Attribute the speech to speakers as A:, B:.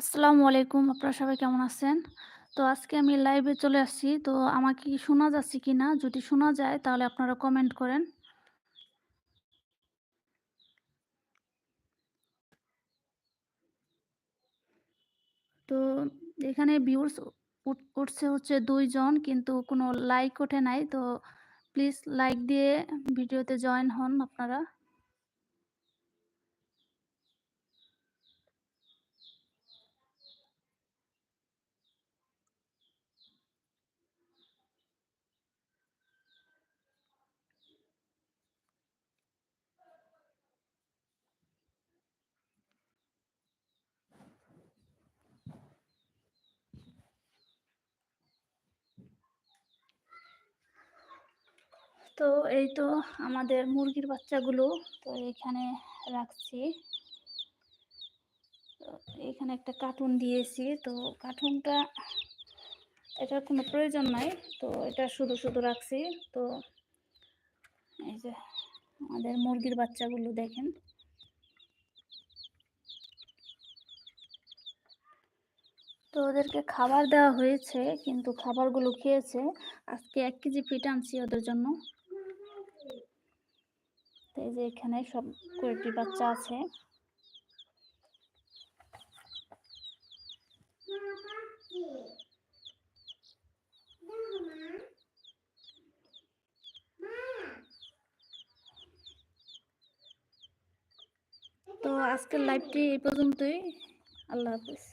A: আসসালামু আলাইকুম। আপনারা সবাই কেমন আছেন? তো আজকে আমি লাইভে চলে আসছি। তো আমাকে কি শোনা যাচ্ছে কিনা? যদি শোনা যায়, তাহলে আপনারা কমেন্ট করেন। তো এখানে ভিউয়ার্স উঠ, উঠছে হচ্ছে দুইজন কিন্তু কোনো লাইক ওঠে নাই। তো প্লিজ লাইক দিয়ে ভিডিওতে জয়েন হন আপনারা। তো এই তো আমাদের মুরগির বাচ্চাগুলো তো এখানে রাখছি। এখানে একটা কার্টুন দিয়েছি। তো কার্টুনটা এটার কোনো প্রয়োজন নাই। তো এটা শুধু, শুধু রাখছি। তো এই যে আমাদের মুরগির বাচ্চাগুলো দেখেন। তো ওদেরকে খাবার দেওয়া হয়েছে কিন্তু খাবারগুলো খেয়েছে। আজকে এক কেজি ফিট আনছি ওদের জন্য। এই যে এখানে সব কয়েকটি বাচ্চা আছে। তো আজকের লাইভটি এই পর্যন্তই। আল্লাহ হাফেজ।